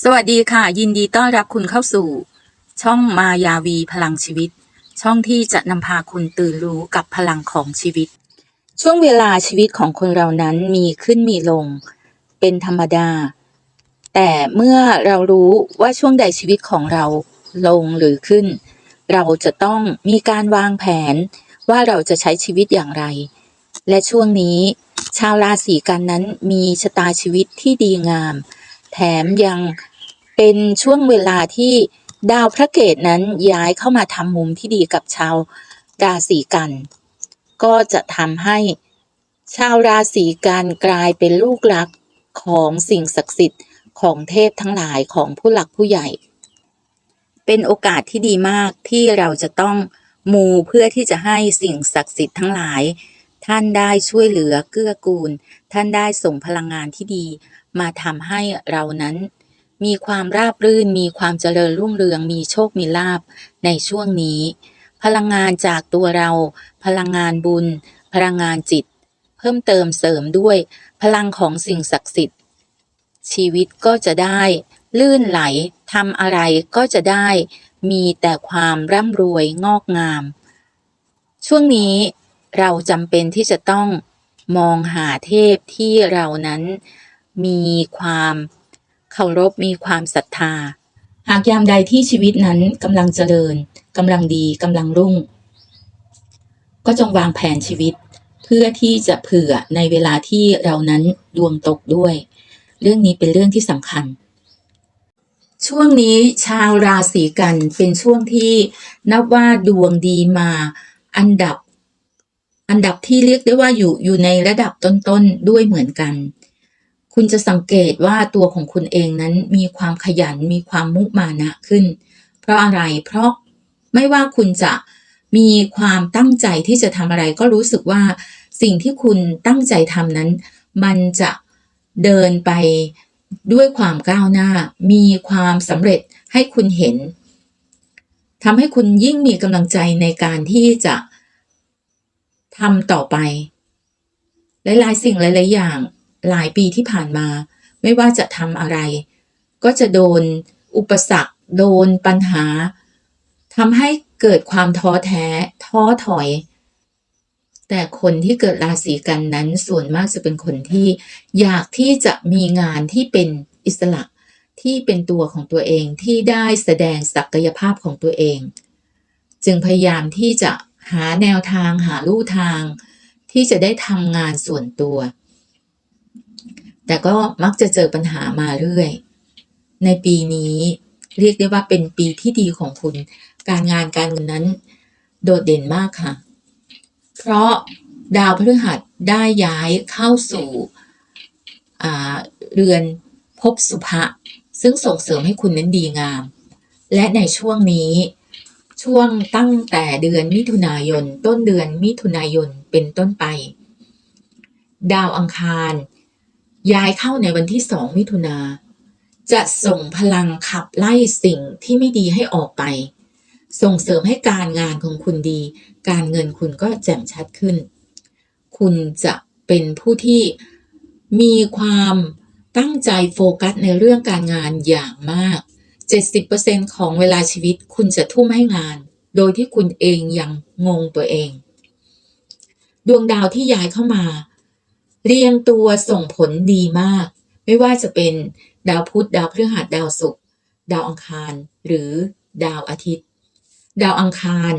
สวัสดีค่ะ ยินดีต้อนรับคุณเข้าสู่ ช่องมายาวีพลังชีวิต ช่องที่จะนำพาคุณตื่นรู้กับพลังของชีวิต ช่วงเวลาชีวิตของคนเรานั้นมีขึ้นมีลง เป็นธรรมดา แต่เมื่อเรารู้ว่าช่วงใดชีวิตของเราลงหรือขึ้น เราจะต้องมีการวางแผนว่าเราจะใช้ชีวิตอย่างไร และช่วงนี้ ชาวราศีกันนั้นมีชะตาชีวิตที่ดีงาม แถมยังเป็นช่วงเวลาที่ดาวพระเกตนั้นย้ายเข้ามาทำมุมที่ดีกับชาวราศีกัน ก็จะทำให้ชาวราศีกันกลายเป็นลูกรักของสิ่งศักดิ์สิทธิ์ของเทพทั้งหลายของผู้หลักผู้ใหญ่ เป็นโอกาสที่ดีมากที่เราจะต้องมูเพื่อที่จะให้สิ่งศักดิ์สิทธิ์ทั้งหลาย ท่านได้ช่วยเหลือเกื้อกูล ท่านได้ส่งพลังงานที่ดี มาทำให้เรานั้น มีความราบรื่น มีความเจริญรุ่งเรือง มีโชค มีลาภในช่วงนี้ พลังงานจากตัวเรา พลังงานบุญ พลังงานจิต เพิ่มเติมเสริมด้วย พลังของสิ่งศักดิ์สิทธิ์ ชีวิตก็จะได้ ลื่นไหลทำอะไรก็จะได้ มีแต่ความร่ำรวยงอกงาม ช่วงนี้เราจำเป็นที่จะต้องมองหาเทพที่เรานั้น มีความเคารพมีความศรัทธา หากยามใดที่ชีวิตนั้นกำลังเจริญกำลังดีกำลังรุ่ง ก็จงวางแผนชีวิต เพื่อที่จะเผื่อในเวลาที่เรานั้นดวงตกด้วย เรื่องนี้เป็นเรื่องที่สำคัญ ช่วงนี้ชาวราศีกันเป็นช่วงที่นับว่าดวงดีมาอันดับ อันดับที่เรียกได้ว่าอยู่อยู่ในระดับต้นๆด้วยเหมือนกัน คุณจะสังเกตว่าตัวของคุณเองนั้นมีความขยันมีความมุมานะขึ้น เพราะอะไรเพราะไม่ว่าคุณจะมีความตั้งใจที่จะทำอะไรก็รู้สึกว่าสิ่งที่คุณตั้งใจทำนั้น มันจะเดินไปด้วยความก้าวหน้า มีความสำเร็จให้คุณเห็นทำให้คุณยิ่งมีกำลังใจในการที่จะทำต่อไป หลายๆ สิ่งหลาย ๆ อย่าง หลายปีที่ผ่านมา ไม่ว่าจะทำอะไร ก็จะโดนอุปสรรค โดนปัญหาทำให้เกิดความท้อแท้ ท้อถอย แต่คนที่เกิดราศีกันนั้นส่วนมากจะเป็นคนที่อยากที่จะมีงานที่เป็นอิสระที่เป็นตัวของตัวเองที่ได้แสดงศักยภาพของตัวเอง จึงพยายามที่จะหาแนวทางหาลู่ทาง ที่จะได้ทำงานส่วนตัว แต่ก็มักจะเจอปัญหามาเรื่อย ในปีนี้เรียกได้ว่าเป็นปีที่ดีของคุณ การงานการเงินนั้น โดดเด่นมากค่ะ เพราะดาวพฤหัสได้ย้ายเข้าสู่เรือนภพสุภะซึ่งส่งเสริมให้คุณนั้นดีงาม และในช่วงนี้ ช่วงตั้งแต่เดือนมิถุนายน ต้นเดือนมิถุนายนเป็นต้นไป ดาวอังคาร ย้ายเข้าในวันที่สองมิถุนา จะส่งพลังขับไล่สิ่งที่ไม่ดีให้ออกไป ส่งเสริมให้การงานของคุณดี การเงินคุณก็แจ่มชัดขึ้น คุณจะเป็นผู้ที่มีความตั้งใจโฟกัสในเรื่องการงานอย่างมาก 70%ของเวลาชีวิตคุณจะทุ่มให้งาน โดยที่คุณเองยังงงตัวเอง ดวงดาวที่ย้ายเข้ามา เรียงตัวส่งผลดีมาก ไม่ว่าจะเป็นดาวพุธดาวพฤหัสดาวศุกร์ดาวอังคาร หรือดาวอาทิตย์ ดาวอังคาร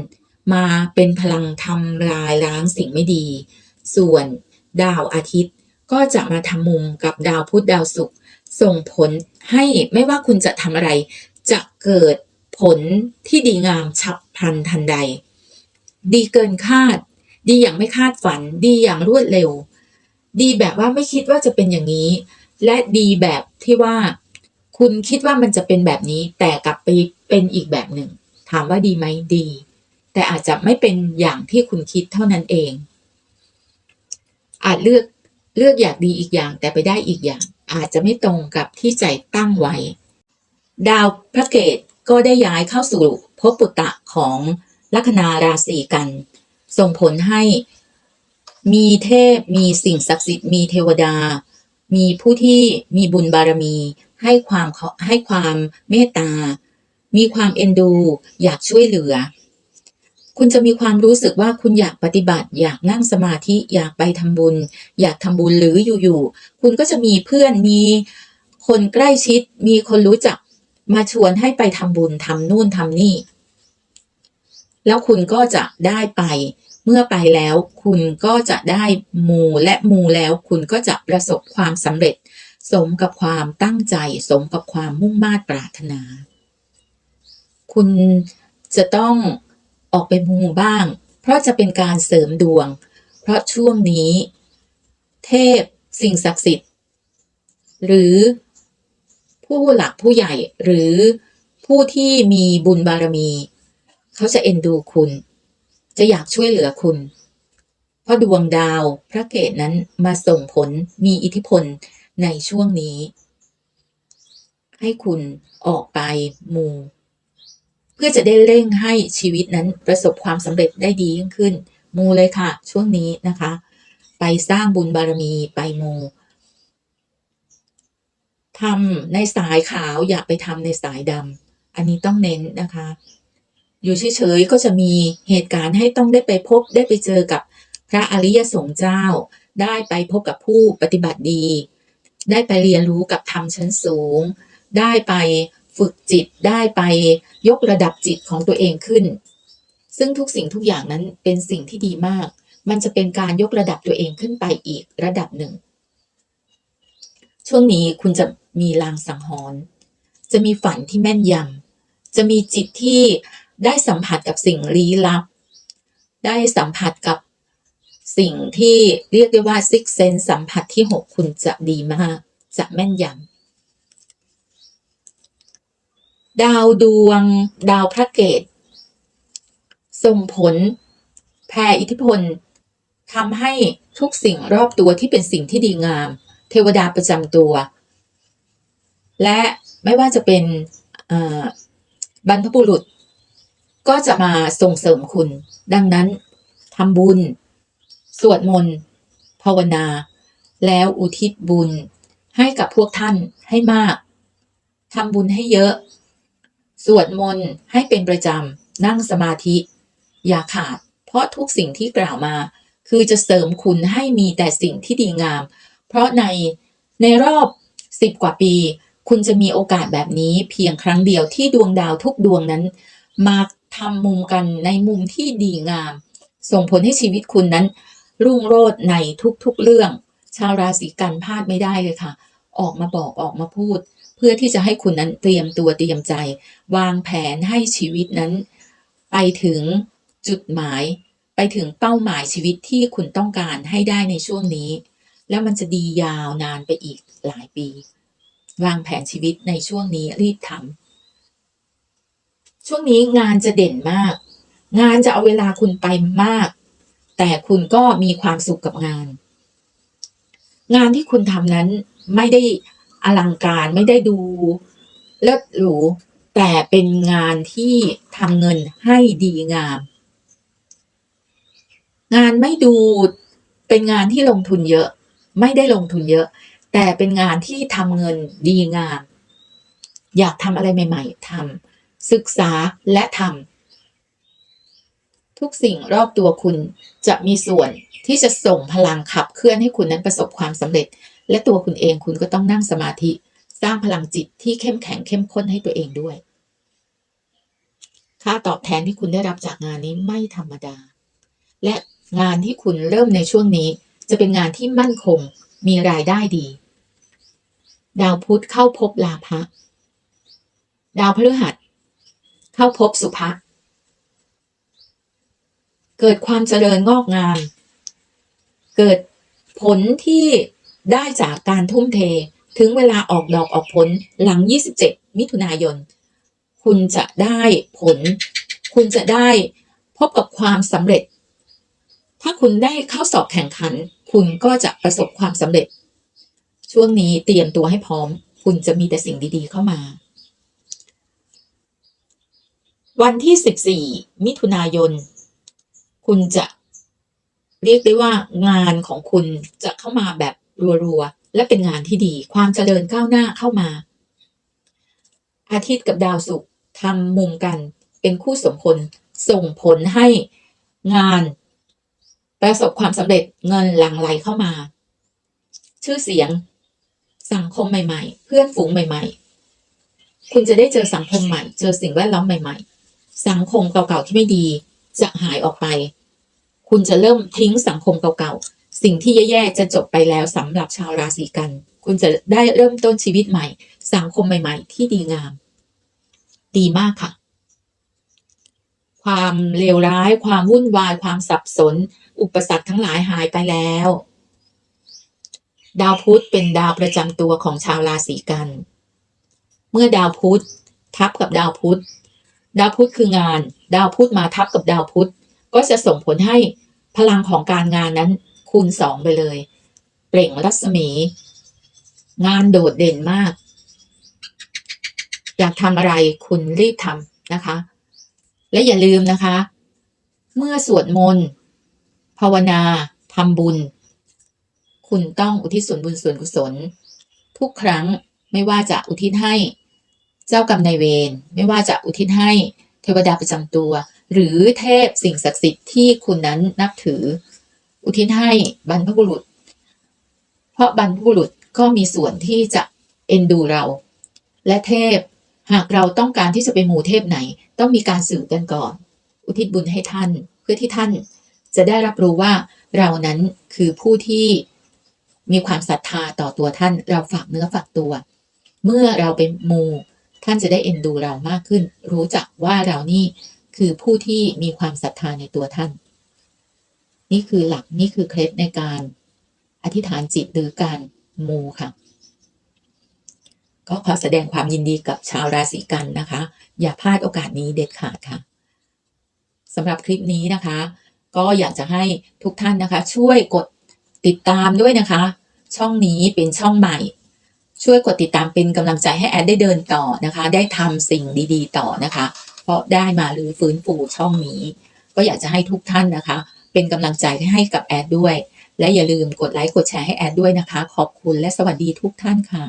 มาเป็นพลังทำลายล้างสิ่งไม่ดี ส่วนดาวอาทิตย์ก็จะมาทำมุมกับดาวพุธดาวศุกร์ส่งผลให้ไม่ว่าคุณจะทำอะไร จะเกิดผลที่ดีงามฉับพลันทันใด ดีเกินคาด ดีอย่างไม่คาดฝัน ดีอย่างรวดเร็ว ดีแบบว่าไม่คิดว่าจะเป็นอย่างนี้ และดีแบบที่ว่า คุณคิดว่ามันจะเป็นแบบนี้ แต่กลับไปเป็นอีกแบบหนึ่ง ถามว่าดีไหมดี แต่อาจจะไม่เป็นอย่างที่คุณคิดเท่านั้นเอง อาจเลือกเลือกอยากดีอีกอย่าง แต่ไปได้อีกอย่าง อาจจะไม่ตรงกับที่ใจตั้งไว้ ดาวพระเกตก็ได้ย้ายเข้าสู่ภพปุตตะของลัคนาราศีกัน ส่งผลให้ มีเทพ มีสิ่งศักดิ์สิทธิ์ มีเทวดา มีผู้ที่มีบุญบารมี ให้ความให้ความเมตตา มีความเอ็นดู อยากช่วยเหลือ คุณจะมีความรู้สึกว่าคุณอยากปฏิบัติ อยากนั่งสมาธิ อยากไปทำบุญ อยากทำบุญหรืออยู่ๆ คุณก็จะมีเพื่อน มีคนใกล้ชิด มีคนรู้จัก มาชวนให้ไปทำบุญทำนู่นทำนี่ แล้วคุณก็จะได้ไป เมื่อไปแล้วคุณก็จะได้มูและมูแล้วคุณก็จะประสบความสำเร็จ สมกับความตั้งใจ สมกับความมุ่งมา่ปรารถนา คุณจะต้องออกไปมูบ้าง เพราะจะเป็นการเสริมดวง เพราะช่วงนี้ เทพสิ่งศักดิ์สิทธิ์ หรือผู้หลักผู้ใหญ่หรือผู้ที่มีบุญบารมี เขาจะเอ็นดูคุณ จะอยากช่วยเหลือคุณ เพราะดวงดาวพระเกตนั้นมาส่งผลมีอิทธิพลในช่วงนี้ ให้คุณออกไปมู เพื่อจะได้เร่งให้ชีวิตนั้นประสบความสำเร็จได้ดียิ่งขึ้น มูเลยค่ะ ช่วงนี้นะคะ ไปสร้างบุญบารมีไปมูทำในสายขาวอย่าไปทำในสายดำอันนี้ต้องเน้นนะคะ อยู่เฉยๆก็จะมีเหตุการณ์ให้ต้องได้ไปพบได้ไปเจอกับพระอริยสงฆ์เจ้า ได้ไปพบกับผู้ปฏิบัติดี ได้ไปเรียนรู้กับธรรมชั้นสูง ได้ไปฝึกจิตได้ไปยกระดับจิตของตัวเองขึ้น ซึ่งทุกสิ่งทุกอย่างนั้นเป็นสิ่งที่ดีมาก มันจะเป็นการยกระดับตัวเองขึ้นไปอีกระดับหนึ่ง ช่วงนี้คุณจะมีลางสังหรณ์จะมีฝันที่แม่นยำจะมีจิตที่ ได้สัมผัสกับสิ่งลี้ลับ ได้สัมผัสกับสิ่งที่เรียกได้ว่าซิกเซนสัมผัสที่หกคุณจะดีมาก จะแม่นยำดาวดวง ดาวพระเกตส่งผลแผ่อิทธิพลทำให้ทุกสิ่งรอบตัวที่เป็นสิ่งที่ดีงาม เทวดาประจำตัว และไม่ว่าจะเป็นบรรพบุรุษ ก็จะมาส่งเสริมคุณ ดังนั้นทำบุญ สวดมนต์ภาวนา แล้วอุทิศบุญให้กับพวกท่านให้มากทำบุญให้เยอะ สวดมนต์ให้เป็นประจำ นั่งสมาธิ อย่าขาด เพราะทุกสิ่งที่กล่าวมา คือจะเสริมคุณให้มีแต่สิ่งที่ดีงาม เพราะในในรอบสิบกว่าปี คุณจะมีโอกาสแบบนี้เพียงครั้งเดียวที่ดวงดาวทุกดวงนั้น มาทำมุมกันในมุมที่ดีงาม ส่งผลให้ชีวิตคุณนั้น รุ่งโรจน์ในทุกๆเรื่อง ชาวราศีกันพลาดไม่ได้เลยค่ะ ออกมาบอกออกมาพูด เพื่อที่จะให้คุณนั้นเตรียมตัวเตรียมใจ วางแผนให้ชีวิตนั้น ไปถึงจุดหมายไปถึงเป้าหมายชีวิตที่คุณต้องการให้ได้ในช่วงนี้ แล้วมันจะดียาวนานไปอีกหลายปี วางแผนชีวิตในช่วงนี้รีบทำ ช่วงนี้งานจะเด่นมาก งานจะเอาเวลาคุณไปมาก แต่คุณก็มีความสุขกับงาน งานที่คุณทำนั้นไม่ได้อลังการไม่ได้ดูเลิศหรูแต่เป็นงานที่ทำเงินให้ดีงาม งานไม่ดูเป็นงานที่ลงทุนเยอะ ไม่ได้ลงทุนเยอะ แต่เป็นงานที่ทำเงินดีงาม อยากทำอะไรใหม่ ๆทำ ศึกษาและทำทุกสิ่งรอบตัวคุณจะมีส่วนที่จะส่งพลังขับเคลื่อนให้คุณนั้นประสบความสำเร็จ และตัวคุณเองคุณก็ต้องนั่งสมาธิ สร้างพลังจิตที่เข้มแข็งเข้มข้นให้ตัวเองด้วย ค่าตอบแทนที่คุณได้รับจากงานนี้ไม่ธรรมดา และงานที่คุณเริ่มในช่วงนี้ จะเป็นงานที่มั่นคงมีรายได้ดี ดาวพุธเข้าพบลาภะดาวพฤหัส เข้าพบสุภะเกิดความเจริญงอกงาม เกิดผลที่ได้จากการทุ่มเท ถึงเวลาออกดอกออกผลหลัง 27 มิถุนายน คุณจะได้ผล คุณจะได้พบกับความสำเร็จ ถ้าคุณได้เข้าสอบแข่งขัน คุณก็จะประสบความสำเร็จ ช่วงนี้เตรียมตัวให้พร้อม คุณจะมีแต่สิ่งดีๆเข้ามา วันที่ 14 มิถุนายน คุณจะเรียกได้ว่างานของคุณจะเข้ามาแบบรัวๆ และเป็นงานที่ดี ความเจริญก้าวหน้าเข้ามา อาทิตย์กับดาวศุกร์ทำมุมกันเป็นคู่สมพลส่งผลให้งานประสบความสำเร็จเงินหลั่งไหลเข้ามา ชื่อเสียงสังคมใหม่ ๆ เพื่อนฝูงใหม่ ๆ คุณจะได้เจอสังคมใหม่ เจอสิ่งแวดล้อมใหม่ ๆ สังคมเก่าๆที่ไม่ดี จะหายออกไป คุณจะเริ่มทิ้งสังคมเก่าๆ สิ่งที่แย่ๆจะจบไปแล้วสำหรับชาวราศีกัน คุณจะได้เริ่มต้นชีวิตใหม่ สังคมใหม่ๆ ที่ดีงาม ดีมากค่ะ ความเลวร้าย ความวุ่นวาย ความสับสน อุปสรรคทั้งหลายหายไปแล้ว ดาวพุธเป็นดาวประจำตัวของชาวราศีกัน เมื่อดาวพุธทับกับดาวพุธ ดาวพุธคืองาน ดาวพุธมาทับกับดาวพุธก็จะส่งผลให้พลังของการงานนั้นคูณสองไปเลย เปล่งรัศมี งานโดดเด่นมาก อยากทำอะไรคุณรีบทำนะคะ และอย่าลืมนะคะ เมื่อสวดมนต์ภาวนาทำบุญ คุณต้องอุทิศส่วนบุญส่วนกุศล ทุกครั้งไม่ว่าจะอุทิศให้ เจ้ากรรมนายเวรไม่ว่าจะอุทิศให้เทวดาประจำตัว หรือเทพสิ่งศักดิ์สิทธิ์ที่คุณนั้นนับถือ อุทิศให้บรรพบุรุษ เพราะบรรพบุรุษก็มีส่วนที่จะเอ็นดูเรา และเทพหากเราต้องการที่จะไปหมู่เทพไหน ต้องมีการสื่อกันก่อน อุทิศบุญให้ท่านเพื่อที่ท่านจะได้รับรู้ว่าเรานั้นคือผู้ที่มีความศรัทธาต่อตัวท่าน เราฝากเนื้อฝากตัว เมื่อเราเป็นมู ท่านจะได้เอ็นดูเรามากขึ้น รู้จักว่าเรานี่คือผู้ที่มีความศรัทธาในตัวท่าน นี่คือหลักนี่คือเคล็ดในการอธิษฐานจิตหรือการมูค่ะ ก็ขอแสดงความยินดีกับชาวราศีกันนะคะ อย่าพลาดโอกาสนี้เด็ดขาดค่ะสำหรับคลิปนี้นะคะ ก็อยากจะให้ทุกท่านนะคะ ช่วยกดติดตามด้วยนะคะ ช่องนี้เป็นช่องใหม่ ช่วยกดติดตามเป็นกำลังใจให้แอดได้เดินต่อนะคะ ได้ทำสิ่งดีๆ ต่อนะคะ เพราะได้มาหรือฟื้นฟูช่องนี้ ก็อยากจะให้ทุกท่านนะคะ เป็นกำลังใจให้กับแอดด้วย และอย่าลืมกดไลค์กดแชร์ให้แอดด้วยนะคะ ขอบคุณและสวัสดีทุกท่านค่ะ